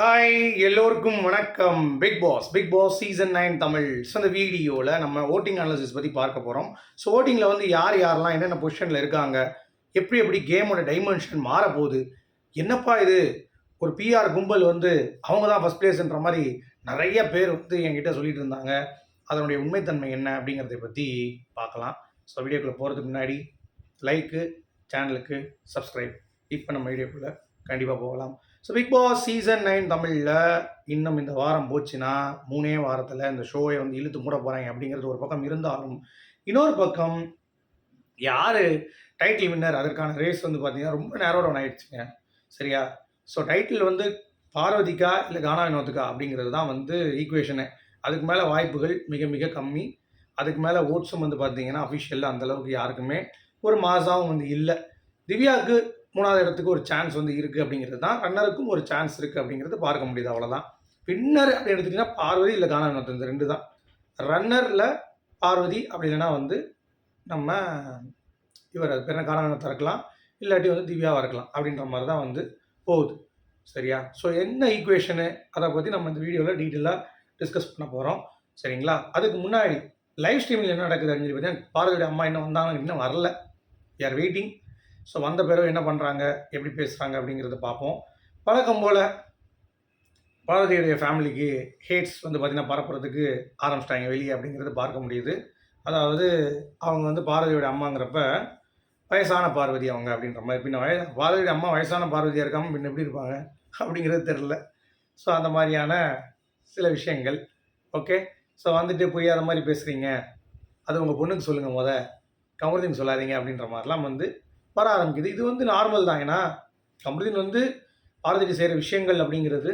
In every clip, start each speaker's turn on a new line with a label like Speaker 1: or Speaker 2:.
Speaker 1: Hi எல்லோருக்கும் வணக்கம். Big boss big boss season nine Tamil. So அந்த வீடியோவில் நம்ம ஓட்டிங் அனாலிசிஸ் பற்றி பார்க்க போகிறோம் ஸோ ஓட்டிங்கில் வந்து யார் யாரெல்லாம் என்னென்ன பொசிஷனில் இருக்காங்க? எப்படி எப்படி கேமோட டைமென்ஷன் மாறப்போகுது என்னப்பா இது? ஒரு பிஆர் கும்பல் வந்து அவங்க தான் ஃபஸ்ட் பிளேஸ்ன்ற மாதிரி நிறைய பேர் வந்து என்கிட்ட சொல்லிட்டு இருந்தாங்க. அதனுடைய உண்மைத்தன்மை என்ன அப்படிங்கிறத பற்றி பார்க்கலாம். ஸோ வீடியோக்குள்ளே போகிறதுக்கு முன்னாடி லைக்கு சேனலுக்கு சப்ஸ்கிரைப் இப்போ நம்ம வீடியோக்குள்ளே கண்டிப்பாக போகலாம். So big boss season nine தமிழில் இன்னும் இந்த வாரம் போச்சுன்னா மூணே வாரத்தில் இந்த ஷோவை வந்து இழுத்து மூட போகிறாங்க அப்படிங்கிறது ஒரு பக்கம் இருந்தாலும் இன்னொரு பக்கம் யார் டைட்டில் வின்னர் அதற்கான ரேஸ் வந்து பார்த்தீங்கன்னா ரொம்ப நேரோட ஒன்று ஆயிடுச்சுங்க. சரியா? ஸோ டைட்டில் வந்து பார்வதிக்கா இல்லை கானா வினோத்துக்கா அப்படிங்கிறது தான் வந்து ஈக்குவேஷனு அதுக்கு மேலே வாய்ப்புகள் மிக மிக கம்மி. அதுக்கு மேலே ஓட்ஸும் வந்து பார்த்தீங்கன்னா அஃபிஷியலில் அந்தளவுக்கு யாருக்குமே ஒரு மாதம் வந்து இல்லை. திவ்யாவுக்கு மூணாவது இடத்துக்கு ஒரு சான்ஸ் வந்து இருக்குது அப்படிங்கிறது தான் ரன்னருக்கும் ஒரு சான்ஸ் இருக்குது அப்படிங்கிறது பார்க்க முடியுது அவ்வளோதான் பின்னர் அப்படி எடுத்துட்டிங்கன்னா பார்வதி இல்லை கானா வினோத் இந்த ரெண்டு தான். ரன்னரில் பார்வதி அப்படி இல்லைன்னா வந்து நம்ம இவர் அது பேர் என்ன இருக்கலாம் இல்லாட்டி வந்து திவ்யாவாக இருக்கலாம் அப்படின்ற மாதிரி தான் வந்து போகுது. சரியா? ஸோ என்ன ஈக்குவேஷனு அதை பற்றி நம்ம இந்த வீடியோவில் டீட்டெயிலாக டிஸ்கஸ் பண்ண போகிறோம் சரிங்களா? அதுக்கு முன்னாடி லைவ் ஸ்ட்ரீமில் என்ன நடக்குது அப்படின்னு சொல்லி பார்த்தீங்கன்னா பார்வதியோட அம்மா இன்னும் வந்தாங்க இன்னும் வரல. யார் வெயிட்டிங் ஸோ வந்த பிறகு என்ன பண்ணுறாங்க எப்படி பேசுகிறாங்க அப்படிங்கிறத பார்ப்போம். பழக்கம் போல் பாரதியுடைய ஃபேமிலிக்கு ஹேட்ஸ் வந்து பார்த்திங்கன்னா பரப்புறதுக்கு ஆரம்பிச்சிட்டாங்க வெளியே அப்படிங்கிறது பார்க்க முடியுது. அதாவது அவங்க வந்து பார்வதியோட அம்மாங்கிறப்ப வயசான பார்வதி அவங்க அப்படின்ற மாதிரி. பின்ன வய பார்வதியோட அம்மா வயசான பார்வதியாக இருக்காமல் பின்ன எப்படி இருப்பாங்க? அப்படிங்கிறது தெரில ஸோ அந்த மாதிரியான சில விஷயங்கள். ஓகே ஸோ வந்துட்டு புரியாத மாதிரி பேசுகிறீங்க அது உங்கள் பொண்ணுக்கு சொல்லுங்கள் முத. கமருதீன் சொல்லாதீங்க அப்படின்ற மாதிரிலாம் வந்து வர ஆரம்பிக்குது. இது வந்து நார்மல் தான். ஏன்னா கமருதீன் வந்து பாரதிக்கு செய்கிற விஷயங்கள் அப்படிங்கிறது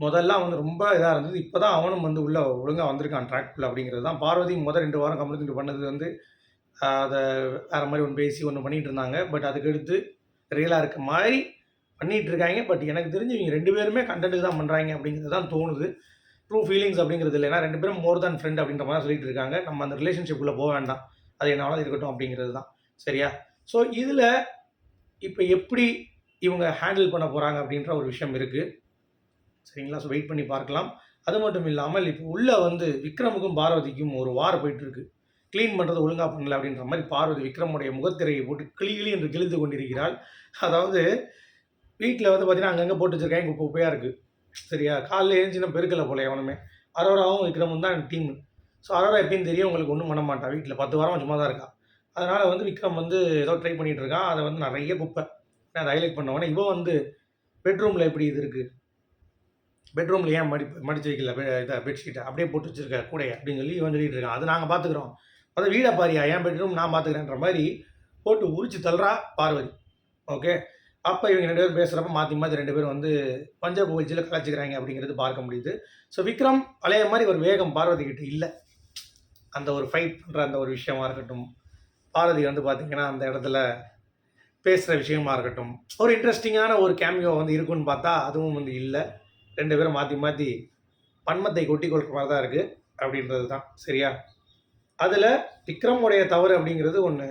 Speaker 1: முதல்லாம் அவன் ரொம்ப இதாக இருந்தது. இப்போ தான் அவனும் வந்து உள்ளே ஒழுங்காக வந்திருக்கான் ட்ராக்ல அப்படிங்கிறது தான். பார்வதி முதல் ரெண்டு வாரம் கமருதீன் பண்ணது வந்து அதை வேறு மாதிரி ஒன்று பேசி ஒன்று பண்ணிகிட்டு இருந்தாங்க. பட் அதுக்கு அடுத்து ரியலாக இருக்க மாதிரி பண்ணிகிட்டு இருக்காங்க. பட் எனக்கு தெரிஞ்சு இவங்க ரெண்டு பேருமே கண்டென்ட்டு தான் பண்ணுறாங்க அப்படிங்கிறது தான் தோணுது. ட்ரூ ஃபீலிங்ஸ் அப்படிங்கிறது இல்லைனா ரெண்டு பேரும் மோர் தேன் ஃப்ரெண்ட் அப்படின்ற மாதிரி சொல்லிட்டு இருக்காங்க. நம்ம அந்த ரிலேஷன்ஷிப்பில் போக வேண்டாம். அது என்னாலும் இருக்கட்டும் அப்படிங்கிறது தான். சரியா? ஸோ இதில் இப்போ எப்படி இவங்க ஹேண்டில் பண்ண போகிறாங்க அப்படின்ற ஒரு விஷயம் இருக்குது சரிங்களா? ஸோ வெயிட் பண்ணி பார்க்கலாம். அது மட்டும் இல்லாமல் இப்போ உள்ளே வந்து விக்ரமுக்கும் பார்வதிக்கும் ஒரு வாரம் போயிட்டுருக்கு க்ளீன் பண்ணுறது ஒழுங்காக பண்ணல அப்படின்ற மாதிரி பார்வதி விக்ரமுடைய முகத்திரையை போட்டு கிளி கிளி என்று கிழிந்து கொண்டிருக்கிறாள். அதாவது வீட்டில் வந்து பார்த்தீங்கன்னா அங்கங்கே போட்டு வச்சுருக்கேன் எங்கள் குப்பையாக இருக்குது சரியா? காலைல எழுந்துச்சுன்னா பெருக்கலை போல எவனுமே அரோராவும் விக்ரமும் தான் டீம் ஸோ அரோரா எப்பயும் தெரியும் உங்களுக்கு ஒன்றும் பண்ண மாட்டான் வீட்டில் பத்து வாரம் சும்மா தான் இருக்கா? அதனால் வந்து விக்ரம் வந்து ஏதோ ட்ரை பண்ணிகிட்டு இருக்கான் அதை வந்து நிறைய குப்பை. நான் அதை ஹைலைட் பண்ண உடனே இவன் வந்து பெட்ரூமில் எப்படி இது இருக்குது பெட்ரூமில் ஏன் மடி மடிச்சு வைக்கல? பெ- இதை பெட்ஷீட்டை அப்படியே போட்டு வச்சிருக்க கூட அப்படின்னு சொல்லி இவன் சொல்லிட்டு இருக்கான். அது நாங்கள் பார்த்துக்குறோம் அதை வீடை பாரியா? என் பெட்ரூம் நான் பார்த்துக்கிறேன்ற மாதிரி போட்டு உரிச்சு தள்ளுறா பார்வதி. ஓகே அப்போ இவங்க ரெண்டு பேரும் பேசுகிறப்ப மாற்றி மாற்றி ரெண்டு பேரும் வந்து பஞ்சாப் புகழ்ச்சியில் கலாச்சிக்கிறாங்க அப்படிங்கிறது பார்க்க முடியுது. ஸோ விக்ரம் பழைய மாதிரி ஒரு வேகம் பார்வதி கிட்ட இல்லை. அந்த ஒரு ஃபைட் பண்ணுற அந்த ஒரு விஷயமா இருக்கட்டும். பாரதி வந்து பார்த்திங்கன்னா அந்த இடத்துல பேசுகிற விஷயமா இருக்கட்டும். ஒரு இன்ட்ரெஸ்டிங்கான ஒரு கேமியோ வந்து இருக்குன்னு பார்த்தா அதுவும் வந்து இல்லை. ரெண்டு பேரும் மாற்றி மாற்றி பன்மத்தை கொட்டி கொள்கிற மாதிரி தான் இருக்குது அப்படின்றது தான். சரியா? அதில் விக்ரமுடைய தவறு அப்படிங்கிறது ஒன்று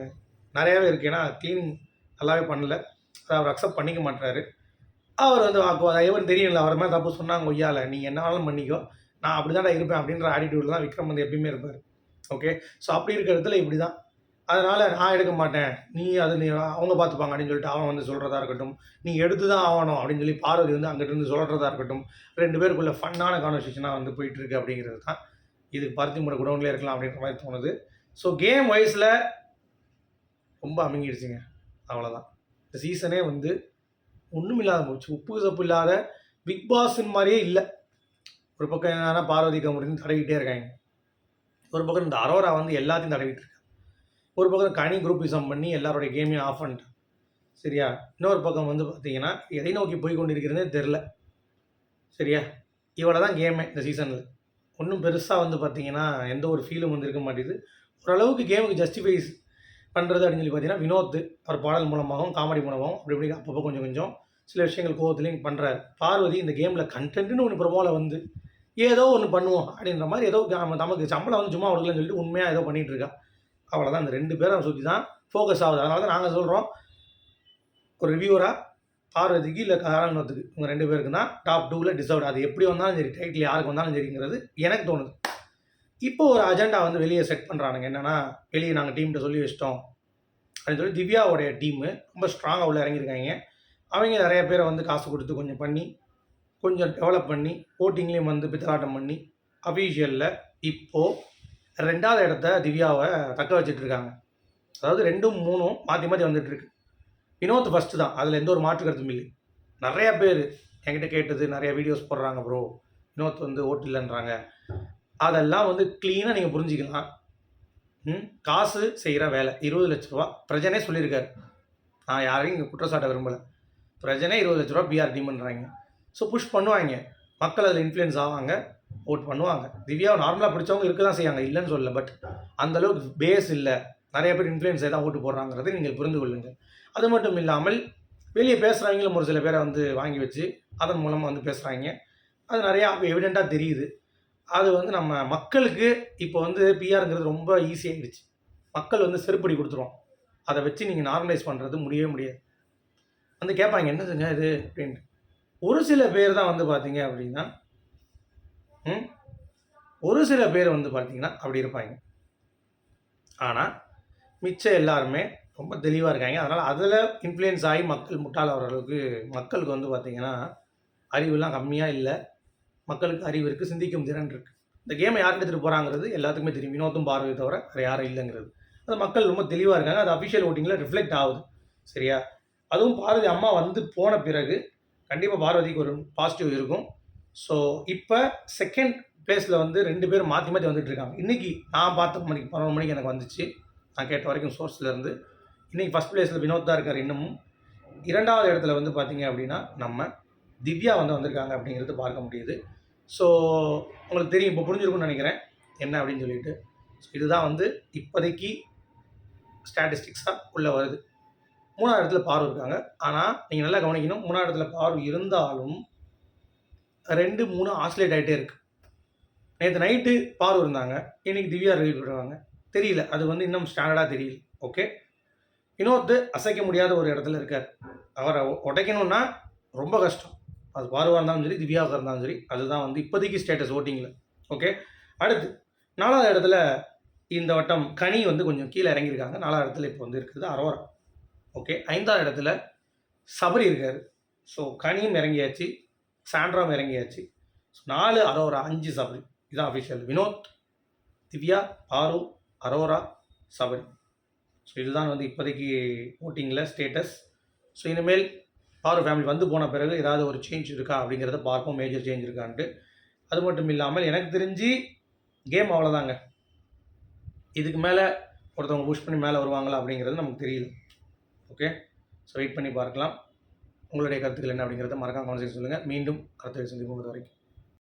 Speaker 1: நிறையாவே இருக்குது ஏன்னா க்ளீனிங் நல்லாவே பண்ணல. அதை அவர் அக்செப்ட் பண்ணிக்க மாட்டாரு அவர் வந்து ஐவன் தெரியல? அவர் மாதிரி தப்பு சொன்னாங்க ஒய்யால. நீ என்ன வேணாலும் பண்ணிக்கோ. நான் அப்படி தான் இருப்பேன் அப்படின்ற ஆட்டிடியூடில் தான் விக்ரம் வந்து எப்பயுமே இருப்பார். ஓகே ஸோ அப்படி இருக்கிற இடத்துல இப்படி தான் அதனால் நான் எடுக்க மாட்டேன். நீ அது நீ அவங்க பார்த்துப்பாங்க அப்படின்னு சொல்லிட்டு அவன் வந்து சொல்கிறதா இருக்கட்டும். நீ எடுத்து தான் ஆகணும் அப்படின்னு சொல்லி பார்வதி வந்து அங்கிட்டிருந்து சொல்கிறதா இருக்கட்டும். ரெண்டு பேருக்குள்ள ஃபன்னான கான்வர்சேஷனாக வந்து போயிட்டுருக்கு அப்படிங்கிறது தான். இதுக்கு பருத்தி முறை குடவுன்லேயே இருக்கலாம் அப்படின்ற மாதிரி தோணுது. ஸோ கேம் வைஸில் ரொம்ப அமுங்கிடுச்சுங்க. அவ்வளோதான் இந்த சீசனே வந்து ஒன்றும் இல்லாத போச்சு. உப்பு சப்பு இல்லாத பிக் பாஸின் மாதிரியே இல்லை. ஒரு பக்கம் என்னன்னா பார்வதி கமுடின்னு தடவிக்கிட்டே இருக்காங்க. ஒரு பக்கம் இந்த அரோரா வந்து எல்லாத்தையும் தடவிட்டு இருக்காங்க. ஒரு பக்கம் கனி குரூப்பிசம் பண்ணி எல்லாருடைய கேமையும் ஆஃப் பண்ணிட்டாங்க சரியா? இன்னொரு பக்கம் வந்து பார்த்தீங்கன்னா எதை நோக்கி போய் கொண்டிருக்கிறதே தெரில சரியா? இவ்வளோ தான் கேமே இந்த சீசனில் ஒன்றும் பெருசாக வந்து பார்த்தீங்கன்னா எந்த ஒரு ஃபீலும் வந்து இருக்க மாட்டேது ஓரளவுக்கு கேமுக்கு ஜஸ்டிஃபைஸ் பண்ணுறது அப்படின்னு சொல்லி பார்த்தீங்கன்னா வினோத் அவர் பாடல் மூலமாகவும் காமெடி மூலமாகவும் அப்படி இப்படி அப்பப்போ கொஞ்சம் கொஞ்சம் சில விஷயங்கள் கோவத்துலேயும் பண்ணுறாரு பார்வதி இந்த கேமில் கண்டென்ட்னு ஒன்று ப்ரொமோவில் வந்து ஏதோ ஒன்று பண்ணுவோம் அப்படின்ற மாதிரி ஏதோ நமக்கு சம்பளம் வந்து சும்மா கொடுக்கலன்னு சொல்லிட்டு உண்மையாக ஏதோ பண்ணிகிட்டு இருக்கா. அவ்வளோதான் இந்த ரெண்டு பேரும் சுற்றி தான் ஃபோக்கஸ் ஆகுது. அதனால தான் நாங்கள் சொல்கிறோம் ஒரு ரிவ்யூவராக பார்வதிக்கு இல்லை காரணத்துக்கு இவங்க ரெண்டு பேருக்கு தான் டாப் டூவில் டிசர்வ் அது எப்படி வந்தாலும் சரி டைட்டில் யாருக்கு வந்தாலும் சரிங்கிறது எனக்கு தோணுது. இப்போ ஒரு அஜெண்டா வந்து வெளியே செட் பண்ணுறானுங்க என்னென்னா வெளியே நாங்கள் டீம்கிட்ட சொல்லி வச்சிட்டோம். அப்படின்னு சொல்லி திவ்யாவோடைய டீமு ரொம்ப ஸ்ட்ராங்காக உள்ள இறங்கியிருக்காங்க. அவங்க நிறைய பேரை வந்து காசு கொடுத்து கொஞ்சம் பண்ணி கொஞ்சம் டெவலப் பண்ணி ஓட்டிங்லேயும் வந்து பித்தலாட்டம் பண்ணி அஃபீஷியலில் இப்போது ரெண்டாவது இடத்த திவ்யாவை தக்க வச்சுட்டு இருக்காங்க அதாவது ரெண்டும் மூணும் மாற்றி மாற்றி வந்துட்டு இருக்கு வினோத் ஃபஸ்ட்டு தான். அதில் எந்த ஒரு மாற்று கருத்தும் இல்லை. நிறையா பேர் என்கிட்ட கேட்டது நிறைய வீடியோஸ் போடுறாங்க ப்ரோ வினோத் வந்து ஓட்டு இல்லைன்றாங்க. அதெல்லாம் வந்து க்ளீனாக நீங்கள் புரிஞ்சிக்கலாம். ம் காசு செய்கிற வேலை. இருபது லட்ச ரூபா. பிரஜனே சொல்லியிருக்காரு. நான் யாரையும் இங்கே குற்றச்சாட்ட விரும்பலை. பிரஜனே இருபது லட்ச ரூபா பிஆர் டீம்ன்றாங்க ஸோ புஷ் பண்ணுவாங்க. மக்கள் அதில் இன்ஃப்ளூயன்ஸ் ஆவாங்க. ஓட் பண்ணுவாங்க. திவ்யாவை நார்மலாக பிடிச்சவங்க இருக்க தான் செய்யாங்க இல்லைன்னு சொல்லல பட் அந்தளவுக்கு பேஸ் இல்லை. நிறைய பேர் இன்ஃப்ளூயன்ஸை தான் ஓட்டு போடுறாங்கிறதை நீங்கள் புரிந்து கொள்ளுங்கள். அது மட்டும் இல்லாமல் வெளியே பேசுகிறவங்களும் ஒரு சில பேரை வந்து வாங்கி வச்சு அதன் மூலமாக வந்து பேசுகிறாங்க அது நிறையா எவிடெண்ட்டாக தெரியுது. அது வந்து நம்ம மக்களுக்கு இப்போ வந்து பிஆருங்கிறது ரொம்ப ஈஸியாகிடுச்சு மக்கள் வந்து செருப்படி கொடுத்துருவோம் அதை வச்சு நீங்கள் நார்மலைஸ் பண்ணுறது முடியவே முடியாது. வந்து கேட்பாங்க என்னதுங்க இது? அப்படின்ட்டு. ஒரு சில பேர் தான் வந்து பார்த்தீங்க அப்படின்னா ஒரு சில பேர் வந்து பார்த்திங்கன்னா அப்படி இருப்பாங்க. ஆனால் மிச்சம் எல்லாருமே ரொம்ப தெளிவாக இருக்காங்க. அதனால் அதில் இன்ஃப்ளூயன்ஸ் ஆகி மக்கள் முட்டாள் ஆகிற அளவுக்கு மக்களுக்கு வந்து பார்த்திங்கன்னா அறிவுலாம் கம்மியாக இல்லை. மக்களுக்கு அறிவு இருக்குது சிந்திக்கும் திறன் இருக்குது இந்த கேமை யார் எடுத்துகிட்டு போகிறாங்கிறது எல்லாத்துக்குமே தெரியும். வினோத்தும் பார்வை தவிர வேறு யாரும் இல்லைங்கிறது. அது மக்கள் ரொம்ப தெளிவாக இருக்காங்க. அது அஃபிஷியல் ஓட்டிங்கில் ரிஃப்ளெக்ட் ஆகுது. சரியா? அதுவும் பார்வதி அம்மா வந்து போன பிறகு கண்டிப்பாக பார்வதிக்கு ஒரு பாசிட்டிவ் இருக்கும். ஸோ இப்போ செகண்ட் பிளேஸில் வந்து ரெண்டு பேரும் மாற்றி மாற்றி வந்துட்டு இருக்காங்க. இன்றைக்கி நான் பார்த்த மணிக்கு பதினொரு மணிக்கு எனக்கு வந்துச்சு. நான் கேட்ட வரைக்கும் சோர்ஸ்லேருந்து இன்றைக்கி ஃபஸ்ட் பிளேஸில் வினோத் தான் இருக்கார் இன்னமும். இரண்டாவது இடத்துல வந்து பார்த்தீங்க அப்படின்னா நம்ம திவ்யா வந்து வந்திருக்காங்க அப்படிங்கிறது பார்க்க முடியுது. ஸோ உங்களுக்கு தெரியும் இப்போ புரிஞ்சிருக்கும்னு நினைக்கிறேன். என்ன அப்படின்னு சொல்லிட்டு. ஸோ இதுதான் வந்து இப்போதைக்கு ஸ்டாட்டிஸ்டிக்ஸாக உள்ளே வருது. மூணாவது இடத்துல பார்வை இருக்காங்க. ஆனால் நீங்கள் நல்லா கவனிக்கணும். மூணாவது இடத்துல பார்வை இருந்தாலும் ரெண்டு மூணு ஆஸ்லேட் ஆகிட்டே இருக்கு. நேற்று நைட்டு பார்வை இருந்தாங்க. இன்னைக்கு திவ்யா ரிலீவ் பண்ணுவாங்க தெரியல. அது வந்து இன்னும் ஸ்டாண்டர்டாக தெரியல. ஓகே இன்னொருத்து அசைக்க முடியாத ஒரு இடத்துல இருக்கார். அவரை உடைக்கணும்னா ரொம்ப கஷ்டம். அது பார்வாக இருந்தாலும் சரி திவ்யாவாக இருந்தாலும் சரி அதுதான் வந்து இப்போதைக்கு ஸ்டேட்டஸ் ஓட்டிங்கில் ஓகே அடுத்து நாலாவது இடத்துல இந்த வட்டம் கனி வந்து கொஞ்சம் கீழே இறங்கியிருக்காங்க. நாலாவது இடத்துல இப்போ வந்து இருக்குது அரோரா. ஓகே ஐந்தாவது இடத்துல சபரி இருக்கார். ஸோ கனியும் இறங்கியாச்சு. சாண்ட்ராம் இறங்கியாச்சு. ஸோ நாலு அரோரா அஞ்சு சபரி இதுதான் அஃபிஷியல் வினோத் திவ்யா பாரு அரோரா சபரி ஸோ இதுதான் வந்து இப்போதைக்கு ஓட்டிங்கில் ஸ்டேட்டஸ் ஸோ இனிமேல் பாரு ஃபேமிலி வந்து போன பிறகு ஏதாவது ஒரு சேஞ்ச் இருக்கா அப்படிங்கிறத பார்ப்போம். மேஜர் சேஞ்ச் இருக்கான்ட்டு. அது மட்டும் இல்லாமல் எனக்கு தெரிஞ்சு கேம் அவ்வளோதாங்க இதுக்கு மேலே ஒருத்தவங்க புஷ் பண்ணி மேலே வருவாங்களா அப்படிங்கிறது நமக்கு தெரியல. ஓகே ஸோ வெயிட் பண்ணி பார்க்கலாம். உங்களுடைய கருத்துக்கள் என்ன அப்படிங்கிறத மறக்காம செய்ய சொல்லுங்கள் மீண்டும் கருத்துக்கள் சந்திப்போம். வரைக்கும்.